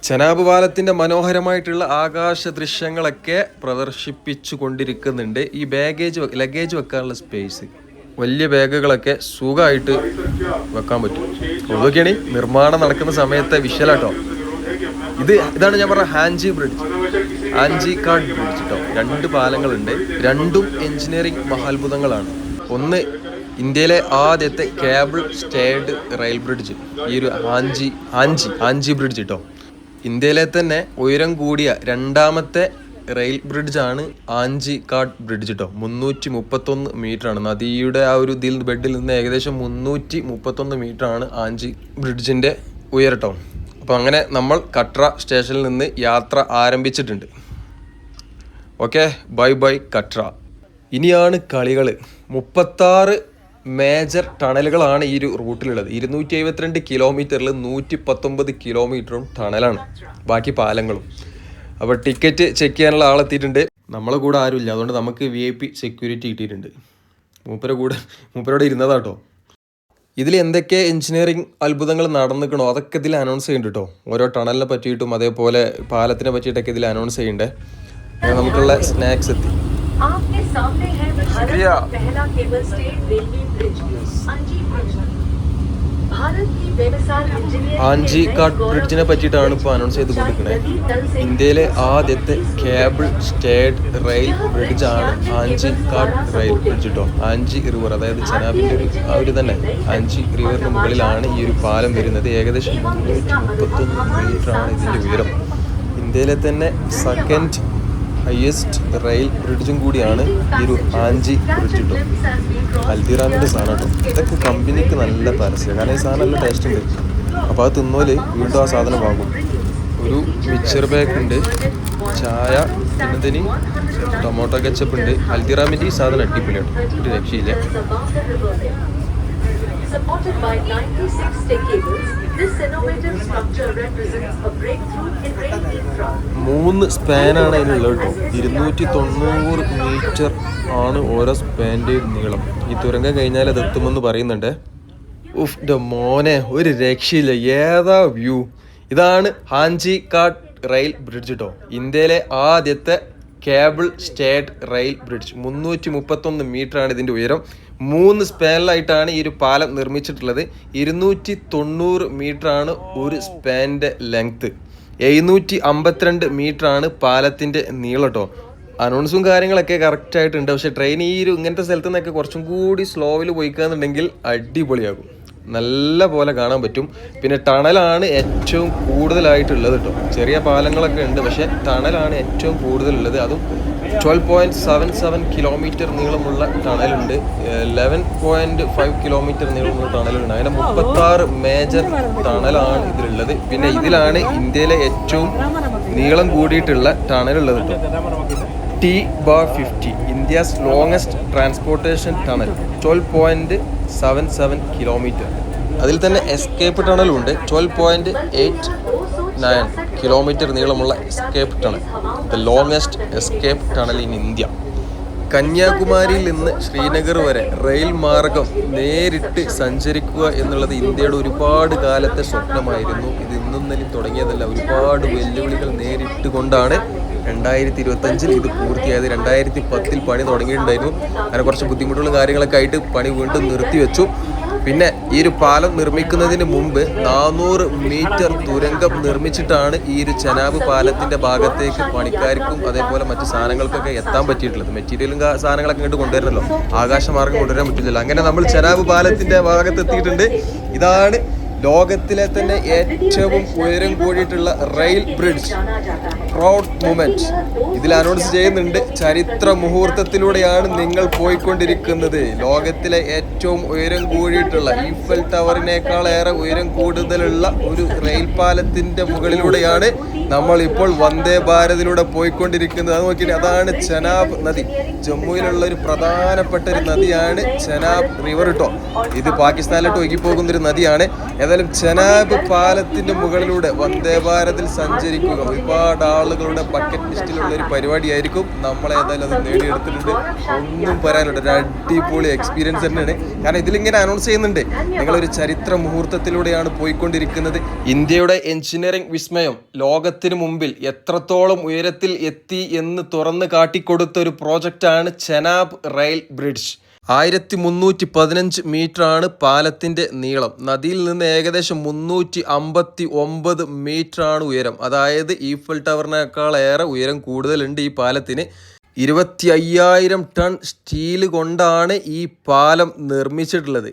ചെനാബ് പാലത്തിന്റെ മനോഹരമായിട്ടുള്ള ആകാശ ദൃശ്യങ്ങളൊക്കെ പ്രദർശിപ്പിച്ചു കൊണ്ടിരിക്കുന്നുണ്ട്. ഈ ബാഗേജ് ലഗേജ് വെക്കാനുള്ള സ്പേസ് വലിയ ബാഗുകളൊക്കെ സുഖമായിട്ട് വെക്കാൻ പറ്റും. അതൊക്കെയാണ് നിർമ്മാണം നടക്കുന്ന സമയത്തെ വിഷലാട്ടോ. ഇത് ഇതാണ് ഞാൻ പറഞ്ഞ ഹാൻജി ബ്രിഡ്ജ്. ഹാൻജി കാർഡ് ബ്രിഡ്ജ് കേട്ടോ രണ്ട് പാലങ്ങളുണ്ട്. രണ്ടും എഞ്ചിനീയറിംഗ് മഹാത്ഭുതങ്ങളാണ്. ഒന്ന് ഇന്ത്യയിലെ ആദ്യത്തെ കേബിൾ സ്റ്റേഡ് റെയിൽ ബ്രിഡ്ജ്. ഈ ഒരു ആഞ്ചി ആഞ്ചി ആഞ്ചി ബ്രിഡ്ജ് കേട്ടോ ഇന്ത്യയിലെ തന്നെ ഉയരം കൂടിയ രണ്ടാമത്തെ റെയിൽ ബ്രിഡ്ജാണ് ആഞ്ചി കാട്ട് ബ്രിഡ്ജ് കേട്ടോ മുന്നൂറ്റി മുപ്പത്തൊന്ന് മീറ്റർ ആണ് നദിയുടെ ആ ഒരു ഇതിൽ ബെഡിൽ നിന്ന് ഏകദേശം മുന്നൂറ്റി മുപ്പത്തൊന്ന് മീറ്റർ ആണ് ആഞ്ചി ബ്രിഡ്ജിന്റെ ഉയരട്ടോ അപ്പോൾ അങ്ങനെ നമ്മൾ കട്ര സ്റ്റേഷനിൽ നിന്ന് യാത്ര ആരംഭിച്ചിട്ടുണ്ട്. ഓക്കെ ബൈ ബൈ കട്ര ഇനിയാണ് കളികൾ മുപ്പത്താറ് മേജർ ടണലുകളാണ് ഈ ഒരു റൂട്ടിലുള്ളത്. ഇരുന്നൂറ്റി എഴുപത്തിരണ്ട് കിലോമീറ്ററിൽ നൂറ്റി പത്തൊമ്പത് കിലോമീറ്ററും ടണലാണ്. ബാക്കി പാലങ്ങളും. അപ്പോൾ ടിക്കറ്റ് ചെക്ക് ചെയ്യാനുള്ള ആളെത്തിയിട്ടുണ്ട് നമ്മളെ കൂടെ ആരുമില്ല. അതുകൊണ്ട് നമുക്ക് വി ഐ പി സെക്യൂരിറ്റി കിട്ടിയിട്ടുണ്ട്. മൂപ്പരെ കൂടെ മൂപ്പരോടെ ഇരുന്നതാട്ടോ ഇതിൽ എന്തൊക്കെ എഞ്ചിനീയറിംഗ് അത്ഭുതങ്ങൾ നടന്നിക്കണോ? അതൊക്കെ ഇതിൽ അനൗൺസ് ചെയ്യുന്നുണ്ട് കേട്ടോ ഓരോ ടണലിനെ പറ്റിയിട്ടും അതേപോലെ പാലത്തിനെ പറ്റിയിട്ടൊക്കെ ഇതിൽ അനൗൺസ് ചെയ്യണ്ടേ നമുക്കുള്ള സ്നാക്സ് എത്തി. ആഞ്ചി കാട്ട് ബ്രിഡ്ജിനെ പറ്റിയിട്ടാണ് ഇപ്പോൾ അനൗൺസ് ചെയ്ത് കൊടുക്കുന്നത് ഇന്ത്യയിലെ ആദ്യത്തെ കേബിൾ സ്റ്റേഡ് റെയിൽ ബ്രിഡ്ജാണ് ആഞ്ചി കാട്ട് റെയിൽ ബ്രിഡ്ജ് കേട്ടോ ആഞ്ചി റിവർ അതായത് ചെനാബിന്റെ ഒരു ആ ഒരു തന്നെ. ആഞ്ചി റിവറിന് മുകളിലാണ് ഈ ഒരു പാലം വരുന്നത്. ഏകദേശം മുന്നൂറ്റി മുപ്പത്തൊന്ന് മീറ്ററാണ് ഇതിന്റെ ഉയരം. ഇന്ത്യയിലെ തന്നെ സെക്കൻഡ് ഹയസ്റ്റ് റെയിൽ ബ്രിഡ്ജും കൂടിയാണ് ഈ ഒരു ആഞ്ചി ബ്രിഡ്ജ് കേട്ടോ ഹൽദിറാമിന്റെ സാധനം ഇതൊക്കെ കമ്പനിക്ക് നല്ല പരസ്യം. കാരണം ഈ സാധനം നല്ല ടേസ്റ്റ് ഉണ്ട്. അപ്പോൾ അത് തിന്നോൽ വീണ്ടും ആ സാധനം വാങ്ങും. ഒരു മിക്സർ ബാഗ് ഉണ്ട്. ചായ പിന്നതിന് ടൊമാറ്റോ കെച്ചപ്പ് ഉണ്ട്. ഹൽദിറാമിന്റെ ഈ സാധനം അടിപൊളിയാണ്. ഒരു രക്ഷയില്ല. Supported by 96 stay this innovative structure represents a breakthrough in rail infra. മൂന്ന് സ്പാനാണ് അതിനുള്ളത് കേട്ടോ ഇരുന്നൂറ്റി തൊണ്ണൂറ് മീറ്റർ ആണ് ഓരോ സ്പാന്റെ നീളം. ഈ തുരങ്കം കഴിഞ്ഞാൽ അത് എത്തുമെന്ന് പറയുന്നുണ്ട്. ഉഫ് ഡ മോനെ ഒരു രക്ഷയില്ല. ഏതാ വ്യൂ? ഇതാണ് ഹാഞ്ചി കാട്ട് റെയിൽ ബ്രിഡ്ജ് കേട്ടോ ഇന്ത്യയിലെ ആദ്യത്തെ കേബിൾ സ്റ്റേറ്റ് റെയിൽ ബ്രിഡ്ജ്. മുന്നൂറ്റി മുപ്പത്തൊന്ന് മീറ്ററാണ് ഇതിന്റെ ഉയരം. മൂന്ന് സ്പാനിലായിട്ടാണ് ഈ ഒരു പാലം നിർമ്മിച്ചിട്ടുള്ളത്. ഇരുന്നൂറ്റി തൊണ്ണൂറ് മീറ്ററാണ് ഒരു സ്പാനിന്റെ ലെങ്ത്ത് എഴുന്നൂറ്റി അമ്പത്തിരണ്ട് മീറ്റർ ആണ് പാലത്തിന്റെ നീളം കേട്ടോ അനൗൺസും കാര്യങ്ങളൊക്കെ കറക്റ്റായിട്ടുണ്ട് പക്ഷെ ട്രെയിൻ ഈ ഒരു ഇങ്ങനത്തെ സ്ഥലത്തു നിന്നൊക്കെ കുറച്ചും കൂടി സ്ലോവിൽ പോയിക്കാന്നുണ്ടെങ്കിൽ അടിപൊളിയാകും. നല്ല പോലെ കാണാൻ പറ്റും. പിന്നെ ടണലാണ് ഏറ്റവും കൂടുതലായിട്ടുള്ളത് കേട്ടോ ചെറിയ പാലങ്ങളൊക്കെ ഉണ്ട് പക്ഷേ ടണലാണ് ഏറ്റവും കൂടുതലുള്ളത്. അതും twelve point seven seven kilometre നീളമുള്ള ടണലുണ്ട്. ലെവൻ പോയിന്റ് ഫൈവ് കിലോമീറ്റർ നീളമുള്ള ടണലുണ്ട്. അങ്ങനെ മുപ്പത്താറ് മേജർ ടണലാണ് ഇതിലുള്ളത്. പിന്നെ ഇതിലാണ് ഇന്ത്യയിലെ ഏറ്റവും നീളം കൂടിയിട്ടുള്ള ടണലുള്ളത് കേട്ടോ T bar fifty India's longest transportation tunnel twelve point seven seven kilometre അതിൽ തന്നെ എസ്കേപ്പ് ടണലും ഉണ്ട്. Twelve point eight nine kilometre നീളമുള്ള escape tunnel the longest escape tunnel in India കന്യാകുമാരിയിൽ നിന്ന് ശ്രീനഗർ വരെ റെയിൽ മാർഗം നേരിട്ട് സഞ്ചരിക്കുക എന്നുള്ളത് ഇന്ത്യയുടെ ഒരുപാട് കാലത്തെ സ്വപ്നമായിരുന്നു. ഇത് ഇന്നും തുടങ്ങിയതല്ല. ഒരുപാട് വെല്ലുവിളികൾ നേരിട്ട് കൊണ്ടാണ് രണ്ടായിരത്തി ഇരുപത്തഞ്ചിൽ ഇത് പൂർത്തിയായത്. രണ്ടായിരത്തി പത്തിൽ പണി തുടങ്ങിയിട്ടുണ്ടായിരുന്നു. അങ്ങനെ കുറച്ച് ബുദ്ധിമുട്ടുള്ള കാര്യങ്ങളൊക്കെ ആയിട്ട് പണി വീണ്ടും നിർത്തിവെച്ചു. പിന്നെ ഈ ഒരു പാലം നിർമ്മിക്കുന്നതിന് മുമ്പ് നാനൂറ് മീറ്റർ തുരങ്കം നിർമ്മിച്ചിട്ടാണ് ഈ ഒരു ചെനാബ് പാലത്തിന്റെ ഭാഗത്തേക്ക് പണിക്കാർക്കും അതേപോലെ മറ്റു സാധനങ്ങൾക്കൊക്കെ എത്താൻ പറ്റിയിട്ടുള്ളത്. മെറ്റീരിയലും സാധനങ്ങളൊക്കെ ഇങ്ങോട്ട് കൊണ്ടുവരണല്ലോ ആകാശമാർഗം കൊണ്ടുവരാൻ പറ്റില്ലല്ലോ അങ്ങനെ നമ്മൾ ചെനാബ് പാലത്തിന്റെ ഭാഗത്ത് എത്തിയിട്ടുണ്ട്. ഇതാണ് ലോകത്തിലെ തന്നെ ഏറ്റവും ഉയരം കൂടിയിട്ടുള്ള റെയിൽ ബ്രിഡ്ജ്. പ്രൗഡ് മൂമെന്റ് ഇതിൽ അനൗൺസ് ചെയ്യുന്നുണ്ട്. ചരിത്ര മുഹൂർത്തത്തിലൂടെയാണ് നിങ്ങൾ പോയിക്കൊണ്ടിരിക്കുന്നത്. ലോകത്തിലെ ഏറ്റവും ഉയരം കൂടിയിട്ടുള്ള ഈഫൽ ടവറിനേക്കാൾ ഏറെ ഉയരം കൂടുതലുള്ള ഒരു റെയിൽ പാലത്തിന്റെ മുകളിലൂടെയാണ് നമ്മൾ ഇപ്പോൾ വന്ദേ ഭാരതിലൂടെ പോയിക്കൊണ്ടിരിക്കുന്നത്. അത് നോക്കിയിട്ട് അതാണ് ചെനാബ് നദി. ജമ്മുവിലുള്ള ഒരു പ്രധാനപ്പെട്ട ഒരു നദിയാണ് ചെനാബ് റിവർ കേട്ടോ ഇത് പാകിസ്ഥാനിലോട്ട് ഒഴുകിപ്പോകുന്ന ഒരു നദിയാണ്. ഏതായാലും ചെനാബ് പാലത്തിന്റെ മുകളിലൂടെ വന്ദേ ഭാരതിൽ സഞ്ചരിക്കുക ഒരുപാട് ആളുകളുടെ ബക്കറ്റ് ലിസ്റ്റിലുള്ള ഒരു പരിപാടിയായിരിക്കും. നമ്മൾ ഏതായാലും അത് നേടിയെടുത്തിട്ടുണ്ട്. ഒന്നും പറയാനില്ല. ഒരു അടിപൊളി എക്സ്പീരിയൻസ് തന്നെയാണ്. കാരണം ഇതിലിങ്ങനെ അനൗൺസ് ചെയ്യുന്നുണ്ട്. നിങ്ങളൊരു ചരിത്ര മുഹൂർത്തത്തിലൂടെയാണ് പോയിക്കൊണ്ടിരിക്കുന്നത്. ഇന്ത്യയുടെ എഞ്ചിനീയറിംഗ് വിസ്മയം ലോകത്തിന് മുമ്പിൽ എത്രത്തോളം ഉയരത്തിൽ എത്തി എന്ന് തുറന്ന് കാട്ടിക്കൊടുത്ത ഒരു പ്രോജക്റ്റാണ് ചെനാബ് റെയിൽ ബ്രിഡ്ജ്. ആയിരത്തി മുന്നൂറ്റി പതിനഞ്ച് മീറ്റർ ആണ് പാലത്തിന്റെ നീളം. നദിയിൽ നിന്ന് ഏകദേശം മുന്നൂറ്റി അമ്പത്തി ഒമ്പത് മീറ്റർ ആണ് ഉയരം. അതായത് ഈഫൽ ടവറിനേക്കാൾ ഏറെ ഉയരം കൂടുതലുണ്ട് ഈ പാലത്തിന്. ഇരുപത്തി അയ്യായിരം ടൺ സ്റ്റീൽ കൊണ്ടാണ് ഈ പാലം നിർമ്മിച്ചിട്ടുള്ളത്.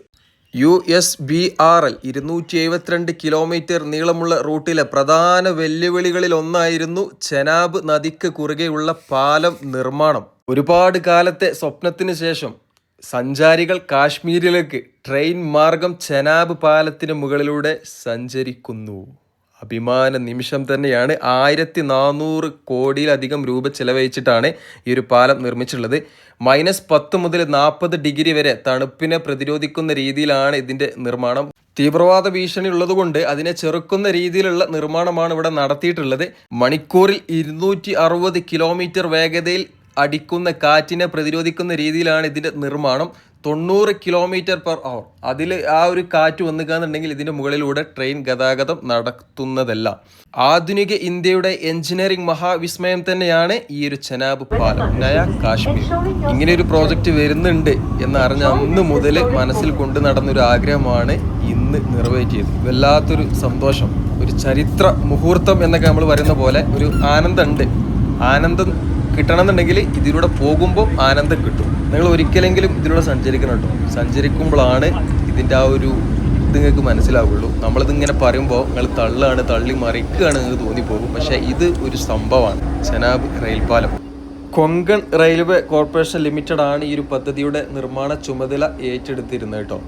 U S B R L ഇരുന്നൂറ്റി എഴുപത്തിരണ്ട് കിലോമീറ്റർ നീളമുള്ള റൂട്ടിലെ പ്രധാന വെല്ലുവിളികളിൽ ഒന്നായിരുന്നു ചെനാബ് നദിക്ക് കുറുകെയുള്ള പാലം നിർമ്മാണം. ഒരുപാട് കാലത്തെ സ്വപ്നത്തിന് ശേഷം സഞ്ചാരികൾ കാശ്മീരിലേക്ക് ട്രെയിൻ മാർഗം ചെനാബ് പാലത്തിന് മുകളിലൂടെ സഞ്ചരിക്കുന്നു. അഭിമാന നിമിഷം തന്നെയാണ് ആയിരത്തി നാനൂറ് കോടിയിലധികം രൂപ ചെലവഴിച്ചിട്ടാണ് ഈ ഒരു പാലം നിർമ്മിച്ചിട്ടുള്ളത്. മൈനസ് പത്ത് മുതൽ നാൽപ്പത് ഡിഗ്രി വരെ തണുപ്പിനെ പ്രതിരോധിക്കുന്ന രീതിയിലാണ് ഇതിന്റെ നിർമ്മാണം. തീവ്രവാദ ഭീഷണി ഉള്ളതുകൊണ്ട് അതിനെ ചെറുക്കുന്ന രീതിയിലുള്ള നിർമ്മാണമാണ് ഇവിടെ നടത്തിയിട്ടുള്ളത്. മണിക്കൂറിൽ ഇരുന്നൂറ്റി കിലോമീറ്റർ വേഗതയിൽ അടിക്കുന്ന കാറ്റിനെ പ്രതിരോധിക്കുന്ന രീതിയിലാണ് ഇതിന്റെ നിർമ്മാണം. തൊണ്ണൂറ് കിലോമീറ്റർ പെർ അവർ അതിൽ ആ ഒരു കാറ്റ് വന്നുകയെന്നുണ്ടെങ്കിൽ ഇതിന്റെ മുകളിലൂടെ ട്രെയിൻ ഗതാഗതം നടത്തുന്നതല്ല. ആധുനിക ഇന്ത്യയുടെ എഞ്ചിനീയറിംഗ് മഹാവിസ്മയം തന്നെയാണ് ഈ ഒരു ചെനാബ് പാലം. നയ കാശ്മീർ. ഇങ്ങനെ ഒരു പ്രോജക്റ്റ് വരുന്നുണ്ട് എന്നറിഞ്ഞ അന്ന് മുതൽ മനസ്സിൽ കൊണ്ടു നടന്നൊരു ആഗ്രഹമാണ് ഇന്ന് നിറവേറ്റിയത്. വല്ലാത്തൊരു സന്തോഷം. ഒരു ചരിത്ര മുഹൂർത്തം എന്നൊക്കെ നമ്മൾ പറയുന്ന പോലെ ഒരു ആനന്ദമുണ്ട്. ആനന്ദം കിട്ടണമെന്നുണ്ടെങ്കിൽ ഇതിലൂടെ പോകുമ്പോൾ ആനന്ദം കിട്ടും. നിങ്ങൾ ഒരിക്കലെങ്കിലും ഇതിലൂടെ സഞ്ചരിക്കണം കേട്ടോ സഞ്ചരിക്കുമ്പോഴാണ് ഇതിന്റെ ആ ഒരു ഇത് നിങ്ങൾക്ക് മനസ്സിലാവുള്ളൂ. നമ്മളിതിങ്ങനെ പറയുമ്പോൾ നിങ്ങൾ തള്ളാണ് തള്ളി മറിക്കുകയാണ് നിങ്ങൾക്ക് തോന്നിപ്പോകും. പക്ഷേ ഇത് ഒരു സംഭവമാണ്. ചെനാബ് റെയിൽപാലം. കൊങ്കൺ റെയിൽവേ കോർപ്പറേഷൻ ലിമിറ്റഡ് ആണ് ഈ ഒരു പദ്ധതിയുടെ നിർമ്മാണ ചുമതല ഏറ്റെടുത്തിരുന്നത് കേട്ടോ.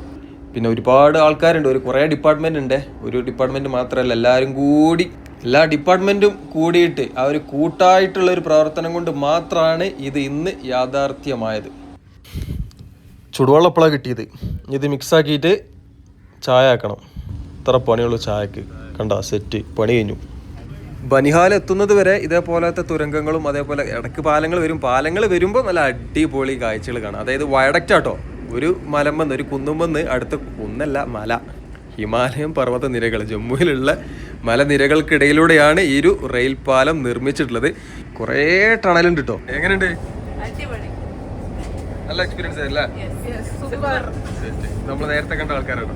പിന്നെ ഒരുപാട് ആൾക്കാരുണ്ട്. ഒരു കുറേ ഡിപ്പാർട്ട്മെന്റ് ഉണ്ട്. ഒരു ഡിപ്പാർട്ട്മെന്റ് മാത്രമല്ല. എല്ലാവരും കൂടി എല്ലാ ഡിപ്പാർട്ട്മെന്റും കൂടിയിട്ട് ആ ഒരു കൂട്ടായിട്ടുള്ള ഒരു പ്രവർത്തനം കൊണ്ട് മാത്രമാണ് ഇത് ഇന്ന് യാഥാർത്ഥ്യമായത്. ചുടുവെള്ളം എപ്പോഴാണ് കിട്ടിയത്. ഇത് മിക്സ് ആക്കിയിട്ട് ചായ ആക്കണം ഇത്ര പണിയുള്ളൂ ചായക്ക്. കണ്ട സെറ്റ് പണി കഴിഞ്ഞു. ബനിഹാൽ എത്തുന്നത് വരെ ഇതേപോലത്തെ തുരങ്കങ്ങളും അതേപോലെ ഇടയ്ക്ക് പാലങ്ങൾ വരും. പാലങ്ങൾ വരുമ്പോൾ നല്ല അടിപൊളി കാഴ്ചകൾ കാണാം. അതായത് വയഡക്റ്റാട്ടോ. ഒരു മലമ്പന്ന് ഒരു കുന്നുമ്പന്ന് അടുത്ത കുന്നല്ല മല. ഹിമാലയം പർവത നിരകൾ ജമ്മുവിലുള്ള മലനിരകൾക്കിടയിലൂടെയാണ് ഈ ഒരു റെയിൽ പാലം നിർമ്മിച്ചിട്ടുള്ളത്. കുറേ ടണലുണ്ട് കേട്ടോ എങ്ങനെയുണ്ട് നല്ല എക്സ്പീരിയൻസ് അല്ലേ നമ്മൾ നേരത്തെ കണ്ട ആൾക്കാരാണ്.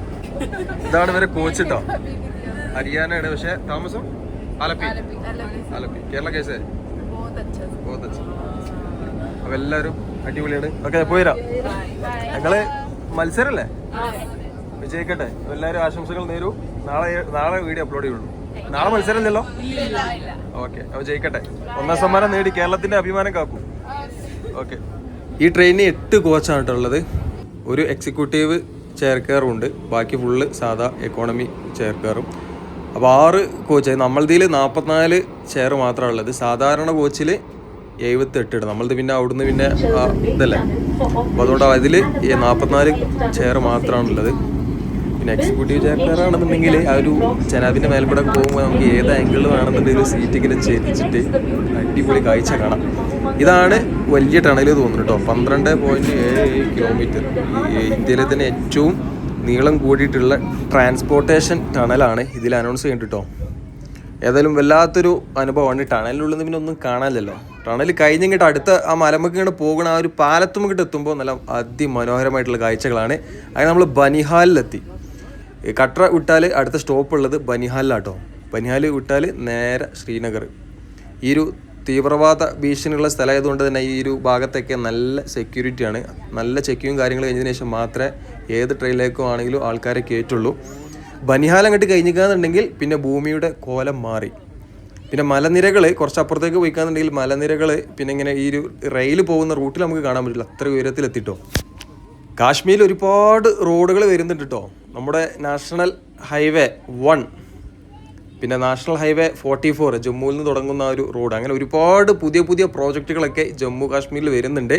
ഇതാണ് ഇവരെ കോച്ച് കേട്ടോ ഹരിയാനയുടെ പക്ഷെ താമസം ആലപ്പി. ആലപ്പി കേരള കേസ് അപ്പൊ എല്ലാരും അടിപൊളിയാണ്. ഓക്കെ പോയിരാ. ഞങ്ങൾ മത്സരല്ലേ? വിജയിക്കട്ടെ. എല്ലാവരും ആശംസകൾ നേരൂ. നാളെ നാളെ വീഡിയോ അപ്ലോഡ് ചെയ്യുള്ളൂ. നാളെ മത്സരം ഇല്ലല്ലോ ഓക്കെ അവ ജയിക്കട്ടെ. ഒന്നാം സമ്മാനം നേടി കേരളത്തിന്റെ അഭിമാനം കാക്കും. ഓക്കെ. ഈ ട്രെയിനിന് എട്ട് കോച്ചാണ് ഉള്ളത്. ഒരു എക്സിക്യൂട്ടീവ് ചെയർ കെയറും ഉണ്ട് ബാക്കി ഫുള്ള് സാധാ എക്കോണമി ചെയർ കെയറും അപ്പോൾ ആറ് കോച്ച് നമ്മളതിൽ നാൽപ്പത്തിനാല് ചെയർ മാത്രമാണ് ഉള്ളത്. സാധാരണ കോച്ചിൽ എഴുപത്തെട്ട് ഇടും. നമ്മളത് പിന്നെ അവിടുന്ന് പിന്നെ ഇതല്ലേ? അപ്പോൾ അതുകൊണ്ട് അതിൽ നാൽപ്പത്തിനാല് ചെയർ മാത്രമാണുള്ളത് പിന്നെ എക്സിക്യൂട്ടീവ് കെയർ ആണെന്നുണ്ടെങ്കിൽ ആ ഒരു ജനാബിന്റെ മേൽക്കൂടെ പോകുമ്പോൾ നമുക്ക് ഏത് ആംഗിളിൽ വേണമെന്നുണ്ടെങ്കിൽ സീറ്റ് ഇങ്ങനെ ചെരിച്ചിട്ട് അടിപൊളി കാഴ്ച കാണാം. ഇതാണ് വലിയ ടണൽ തോന്നുന്നു കേട്ടോ. പന്ത്രണ്ട് പോയിന്റ് ഏഴ് കിലോമീറ്റർ ഇന്ത്യയിലെ തന്നെ ഏറ്റവും നീളം കൂടിയിട്ടുള്ള ട്രാൻസ്പോർട്ടേഷൻ ടണലാണ് ഇതിൽ അനൗൺസ് ചെയ്തിട്ടോ ഏതായാലും വല്ലാത്തൊരു അനുഭവമാണ്. ടണലിനുള്ളിൽ നിന്ന് പിന്നെ ഒന്നും കാണാനില്ലല്ലോ. ടണൽ കഴിഞ്ഞിട്ട് അടുത്ത ആ മലമുക്ക് ഇങ്ങോട്ട് പോകുന്ന ആ ഒരു പാലത്തുമ്പിട്ട് എത്തുമ്പോൾ നല്ല അതിമനോഹരമായിട്ടുള്ള കാഴ്ചകളാണ്. അങ്ങനെ നമ്മൾ ബനിഹാലിലെത്തി. കട്ര വിട്ടാൽ അടുത്ത സ്റ്റോപ്പ് ഉള്ളത് ബനിഹാലിലാട്ടോ. ബനിഹാൽ വിട്ടാൽ നേരെ ശ്രീനഗർ. ഈ ഒരു തീവ്രവാദ ഭീഷണിയുള്ള സ്ഥലമായതുകൊണ്ട് തന്നെ ഈ ഒരു ഭാഗത്തൊക്കെ നല്ല സെക്യൂരിറ്റിയാണ് നല്ല ചെക്കിങ്ങും കാര്യങ്ങളും കഴിഞ്ഞതിന് ശേഷം മാത്രമേ ഏത് ട്രെയിനിലേക്കോ ആണെങ്കിലും ആൾക്കാരെ കയറ്റുള്ളൂ ബനിഹാൽ അങ്ങോട്ട് കഴിഞ്ഞിക്കാന്നുണ്ടെങ്കിൽ പിന്നെ ഭൂമിയുടെ കോലം മാറി. പിന്നെ മലനിരകൾ കുറച്ച് അപ്പുറത്തേക്ക് പോയിക്കാന്നുണ്ടെങ്കിൽ മലനിരകൾ പിന്നെ ഇങ്ങനെ ഈ ഒരു റെയിൽ പോകുന്ന റൂട്ടിൽ നമുക്ക് കാണാൻ പറ്റില്ല. അത്ര ഉയരത്തിലെത്തിട്ടോ. കാശ്മീരിൽ ഒരുപാട് റോഡുകൾ വരുന്നുണ്ട് കേട്ടോ നമ്മുടെ നാഷണൽ ഹൈവേ വൺ പിന്നെ നാഷണൽ ഹൈവേ ഫോർട്ടി ഫോർ ജമ്മുവിൽ നിന്ന് തുടങ്ങുന്ന ഒരു റോഡ്. അങ്ങനെ ഒരുപാട് പുതിയ പുതിയ പ്രോജക്റ്റുകളൊക്കെ ജമ്മു കാശ്മീരിൽ വരുന്നുണ്ട്.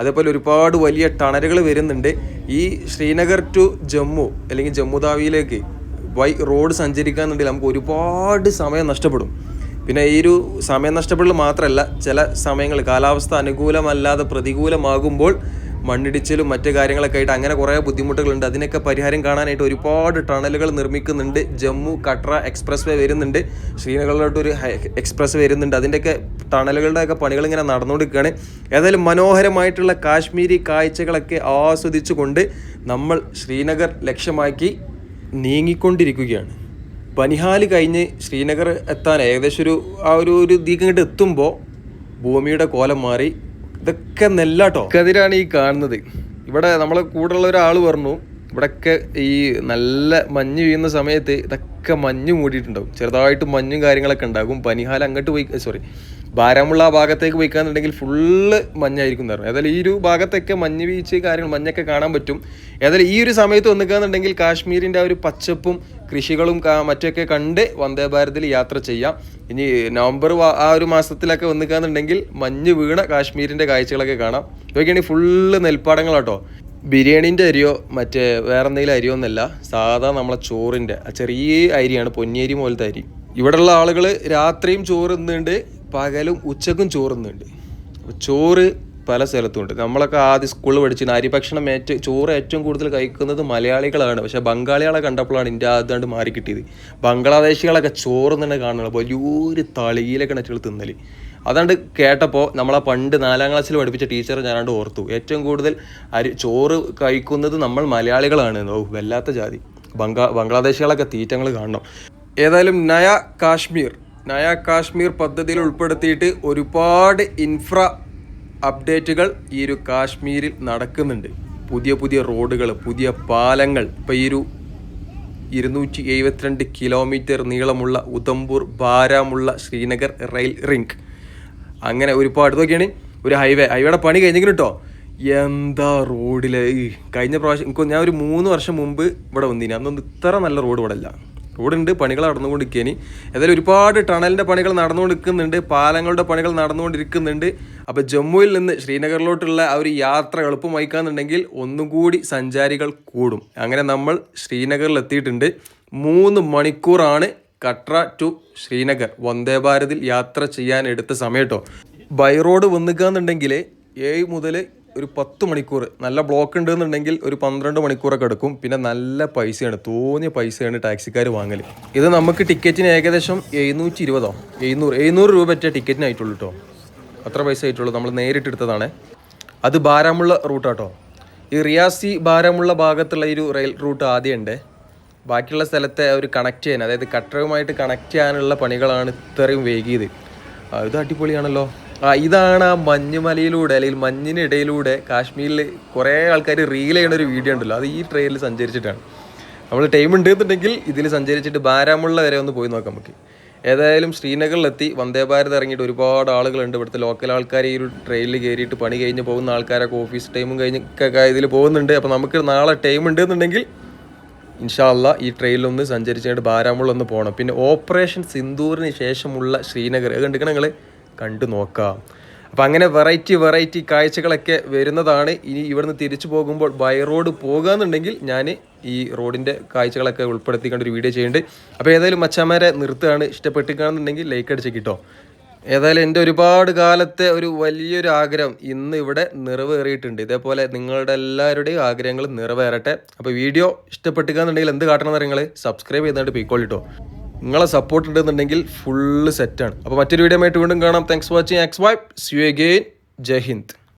അതേപോലെ ഒരുപാട് വലിയ ടണലുകൾ വരുന്നുണ്ട്. ഈ ശ്രീനഗർ ടു ജമ്മു അല്ലെങ്കിൽ ജമ്മു താവിയിലേക്ക് വൈ റോഡ് സഞ്ചരിക്കാന്നുണ്ടെങ്കിൽ നമുക്ക് ഒരുപാട് സമയം നഷ്ടപ്പെടും. പിന്നെ ഈ ഒരു സമയം നഷ്ടപ്പെടൽ മാത്രമല്ല ചില സമയങ്ങൾ കാലാവസ്ഥ അനുകൂലമല്ലാതെ പ്രതികൂലമാകുമ്പോൾ മണ്ണിടിച്ചിലും മറ്റ് കാര്യങ്ങളൊക്കെ ആയിട്ട് അങ്ങനെ കുറേ ബുദ്ധിമുട്ടുകളുണ്ട്. അതിനൊക്കെ പരിഹാരം കാണാനായിട്ട് ഒരുപാട് ടണലുകൾ നിർമ്മിക്കുന്നുണ്ട്. ജമ്മു കട്ര എക്സ്പ്രസ് വേ വരുന്നുണ്ട്. ശ്രീനഗറിലോട്ട് ഒരു എക്സ്പ്രസ് വരുന്നുണ്ട്. അതിന്റെയൊക്കെ ടണലുകളുടെയൊക്കെ പണികൾ ഇങ്ങനെ നടന്നുകൊണ്ടിരിക്കുകയാണ്. ഏതായാലും മനോഹരമായിട്ടുള്ള കാശ്മീരി കാഴ്ചകളൊക്കെ ആസ്വദിച്ചുകൊണ്ട് നമ്മൾ ശ്രീനഗർ ലക്ഷ്യമാക്കി നീങ്ങിക്കൊണ്ടിരിക്കുകയാണ്. പനിഹാൽ കഴിഞ്ഞ് ശ്രീനഗർ എത്താൻ ഏകദേശം ഒരു ആ ഒരു ഒരു ദീക്കങ്ങോട്ട് എത്തുമ്പോൾ ഭൂമിയുടെ കോലം മാറി. ഇതൊക്കെ നെല്ലാട്ടോ. കതിരാണ് ഈ കാണുന്നത്. ഇവിടെ നമ്മളെ കൂടെയുള്ള ഒരാൾ പറഞ്ഞു ഇവിടെയൊക്കെ ഈ നല്ല മഞ്ഞ് വീഴുന്ന സമയത്ത് ഇതൊക്കെ മഞ്ഞ് മൂടിയിട്ടുണ്ടാവും. ചെറുതായിട്ട് മഞ്ഞും കാര്യങ്ങളൊക്കെ ഉണ്ടാകും. പനിഹാൽ അങ്ങോട്ട് പോയി സോറി ബാരാമുള്ള ഭാഗത്തേക്ക് പോയിക്കാന്നുണ്ടെങ്കിൽ ഫുള്ള് മഞ്ഞായിരിക്കും എന്ന് പറഞ്ഞു. ഏതായാലും ഈ ഒരു ഭാഗത്തൊക്കെ മഞ്ഞ് വീഴ്ച കാര്യങ്ങൾ മഞ്ഞൊക്കെ കാണാൻ പറ്റും. ഏതായാലും ഈ ഒരു സമയത്ത് വന്നിക്കാന്നുണ്ടെങ്കിൽ കാശ്മീരിന്റെ ആ ഒരു പച്ചപ്പും കൃഷികളും മറ്റൊക്കെ കണ്ട് വന്ദേ ഭാരതിൽ യാത്ര ചെയ്യാം. ഇനി നവംബർ ആ ഒരു മാസത്തിലൊക്കെ വന്നിക്കാന്നുണ്ടെങ്കിൽ മഞ്ഞ് വീണ കാശ്മീരിന്റെ കാഴ്ചകളൊക്കെ കാണാം. ഇതൊക്കെയാണെങ്കിൽ ഫുള്ള് നെൽപ്പാടങ്ങളാട്ടോ ബിരിയാണീന്റെ അരിയോ മറ്റേ വേറെ എന്തെങ്കിലും അരിയോ ഒന്നല്ല സാധാ നമ്മളെ ചോറിന്റെ ചെറിയ അരിയാണ് പൊന്നിയരി പോലത്തെ അരി. ഇവിടെയുള്ള ആളുകൾ രാത്രിയും ചോറ് തിന്നുന്നുണ്ട് പകലും ഉച്ചക്കും ചോറുന്നുണ്ട്. ചോറ് പല സ്ഥലത്തുണ്ട് നമ്മളൊക്കെ ആദ്യം സ്കൂളിൽ പഠിച്ചിരുന്ന അരിഭക്ഷണം ഏറ്റവും ചോറ് ഏറ്റവും കൂടുതൽ കഴിക്കുന്നത് മലയാളികളാണ്. പക്ഷെ ബംഗാളികളെ കണ്ടപ്പോഴാണ് ഇന്ത്യ ആദ്യമായിട്ട് മാറി കിട്ടിയത്. ബംഗ്ലാദേശികളൊക്കെ ചോറ് തന്നെ കാണുന്നത് വലിയൊരു തളിയിലൊക്കെ കിണറ്റുകൾ തിന്നൽ അതാണ്ട് കേട്ടപ്പോൾ നമ്മളെ പണ്ട് നാലാം ക്ലാസ്സിൽ പഠിപ്പിച്ച ടീച്ചർ ഞാനാണ്ട് ഓർത്തു. ഏറ്റവും കൂടുതൽ അരി ചോറ് കഴിക്കുന്നത് നമ്മൾ മലയാളികളാണ്. ഓ വല്ലാത്ത ജാതി. ബംഗാ ബംഗ്ലാദേശികളൊക്കെ തീറ്റങ്ങൾ കാണണം. ഏതായാലും നയ കാശ്മീർ. നയ കാശ്മീർ പദ്ധതിയിൽ ഉൾപ്പെടുത്തിയിട്ട് ഒരുപാട് ഇൻഫ്ര അപ്ഡേറ്റുകൾ ഈ ഒരു കാശ്മീരിൽ നടക്കുന്നുണ്ട്. പുതിയ പുതിയ റോഡുകൾ പുതിയ പാലങ്ങൾ. ഇപ്പോൾ ഈ ഒരു ഇരുന്നൂറ്റി എഴുപത്തിരണ്ട് കിലോമീറ്റർ നീളമുള്ള ഉദംപൂർ ബാരാമുള്ള ശ്രീനഗർ റെയിൽ റിങ്ക് അങ്ങനെ ഒരുപാട് ഇതൊക്കെയാണ്. ഒരു ഹൈവേ ഹൈവേയുടെ പണി കഴിഞ്ഞെങ്കിലും കേട്ടോ എന്താ റോഡിലെ കഴിഞ്ഞ പ്രാവശ്യം ഞാൻ ഒരു മൂന്ന് വർഷം മുമ്പ് ഇവിടെ വന്നിനി. അന്നൊന്നും ഇത്ര നല്ല റോഡ് ഇവിടെ ഇല്ല റോഡുണ്ട് പണികൾ നടന്നുകൊണ്ടിരിക്കുകയാണ്. ഏതായാലും ഒരുപാട് ടണലിന്റെ പണികൾ നടന്നുകൊണ്ടിരിക്കുന്നുണ്ട് പാലങ്ങളുടെ പണികൾ നടന്നുകൊണ്ടിരിക്കുന്നുണ്ട്. അപ്പോൾ ജമ്മുവിൽ നിന്ന് ശ്രീനഗറിലോട്ടുള്ള ആ ഒരു യാത്ര എളുപ്പമായിക്കാന്നുണ്ടെങ്കിൽ ഒന്നുകൂടി സഞ്ചാരികൾ കൂടും. അങ്ങനെ നമ്മൾ ശ്രീനഗറിൽ എത്തിയിട്ടുണ്ട് മൂന്ന് മണിക്കൂറാണ് കട്ര ടു ശ്രീനഗർ വന്ദേ ഭാരതിൽ യാത്ര ചെയ്യാൻ എടുത്ത സമയം കേട്ടോ. ബൈ റോഡ് വന്നിക്കാന്നുണ്ടെങ്കിൽ ഏഴ് മുതൽ ഒരു പത്ത് മണിക്കൂർ നല്ല ബ്ലോക്ക് ഉണ്ടെന്നുണ്ടെങ്കിൽ ഒരു പന്ത്രണ്ട് മണിക്കൂറൊക്കെ എടുക്കും. പിന്നെ നല്ല പൈസയാണ് തോന്നിയ പൈസയാണ് ടാക്സിക്കാർ വാങ്ങൽ ഇത് നമുക്ക് ടിക്കറ്റിന് ഏകദേശം എഴുന്നൂറ്റി ഇരുപതോ എഴുന്നൂറ് എഴുന്നൂറ് രൂപ പറ്റിയ ടിക്കറ്റിനായിട്ടുള്ളൂ കേട്ടോ അത്ര പൈസ ആയിട്ടുള്ളൂ നമ്മൾ നേരിട്ട് എടുത്തതാണ് അത് ബാരാമുള്ള റൂട്ടാട്ടോ ഈ റിയാസി ബാരാമുള്ള ഭാഗത്തുള്ള ഒരു റെയിൽ റൂട്ട് ആദ്യമുണ്ട് ബാക്കിയുള്ള സ്ഥലത്തെ ഒരു കണക്ട് ചെയ്യാൻ അതായത് കട്ടറുമായിട്ട് കണക്ട് ചെയ്യാനുള്ള പണികളാണ് ഇത്രയും വൈകിയത്. അത് അടിപൊളിയാണല്ലോ. ഇതാണ് ആ മഞ്ഞുമലയിലൂടെ അല്ലെങ്കിൽ മഞ്ഞിനിടയിലൂടെ കാശ്മീരിൽ കുറേ ആൾക്കാർ റീൽ ചെയ്യുന്ന ഒരു വീഡിയോ ഉണ്ടല്ലോ. അത് ഈ ട്രെയിനിൽ സഞ്ചരിച്ചിട്ടാണ്. നമ്മൾ ടൈം ഉണ്ടെന്നുണ്ടെങ്കിൽ ഇതിൽ സഞ്ചരിച്ചിട്ട് ബാരാമുള്ള വരെ ഒന്ന് പോയി നോക്കാം നമുക്ക്. ഏതായാലും ശ്രീനഗറിലെത്തി വന്ദേ ഭാരത് ഇറങ്ങിയിട്ട് ഒരുപാട് ആളുകളുണ്ട്. ഇവിടുത്തെ ലോക്കൽ ആൾക്കാർ ഈ ഒരു ട്രെയിനിൽ കയറിയിട്ട് പണി കഴിഞ്ഞ് പോകുന്ന ആൾക്കാരൊക്കെ ഓഫീസ് ടൈമും കഴിഞ്ഞൊക്കെ ഇതിൽ പോകുന്നുണ്ട്. അപ്പോൾ നമുക്ക് നാളെ ടൈം ഉണ്ടെന്നുണ്ടെങ്കിൽ ഇൻഷാല്ല ഈ ട്രെയിനിലൊന്ന് സഞ്ചരിച്ചിട്ട് ബാരാമുള്ള ഒന്ന് പോകണം പിന്നെ ഓപ്പറേഷൻ സിന്ദൂറിന് ശേഷമുള്ള ശ്രീനഗർ. കണ്ടിരിക്കണം നിങ്ങൾ കണ്ടു നോക്കാം. അപ്പം അങ്ങനെ വെറൈറ്റി വെറൈറ്റി കാഴ്ചകളൊക്കെ വരുന്നതാണ്. ഇനി ഇവിടുന്ന് തിരിച്ചു പോകുമ്പോൾ ബൈ റോഡ് പോകുകയെന്നുണ്ടെങ്കിൽ ഞാൻ ഈ റോഡിന്റെ കാഴ്ചകളൊക്കെ ഉൾപ്പെടുത്തിക്കൊണ്ട് ഒരു വീഡിയോ ചെയ്യുന്നുണ്ട്. അപ്പോൾ ഏതായാലും മച്ചാമാരെ നിർത്തുകയാണ്. ഇഷ്ടപ്പെട്ടിരിക്കുകയാണെന്നുണ്ടെങ്കിൽ ലൈക്ക് അടിച്ച് കിട്ടോ ഏതായാലും എന്റെ ഒരുപാട് കാലത്തെ ഒരു വലിയൊരു ആഗ്രഹം ഇന്ന് ഇവിടെ നിറവേറിയിട്ടുണ്ട്. ഇതേപോലെ നിങ്ങളുടെ എല്ലാവരുടെയും ആഗ്രഹങ്ങൾ നിറവേറട്ടെ. അപ്പോൾ വീഡിയോ ഇഷ്ടപ്പെട്ടുകയെന്നുണ്ടെങ്കിൽ എന്ത് കാട്ടണമെന്ന് നിങ്ങൾ സബ്സ്ക്രൈബ് ചെയ്തിട്ട് പോയിക്കോളിട്ടോ നിങ്ങളെ സപ്പോർട്ട് ഉണ്ടെന്നുണ്ടെങ്കിൽ ഫുള്ള് സെറ്റാണ് അപ്പോൾ മറ്റൊരു വീഡിയോ ആയിട്ട് വീണ്ടും കാണാം. Thanks for watching X Vibe see you again Jai Hind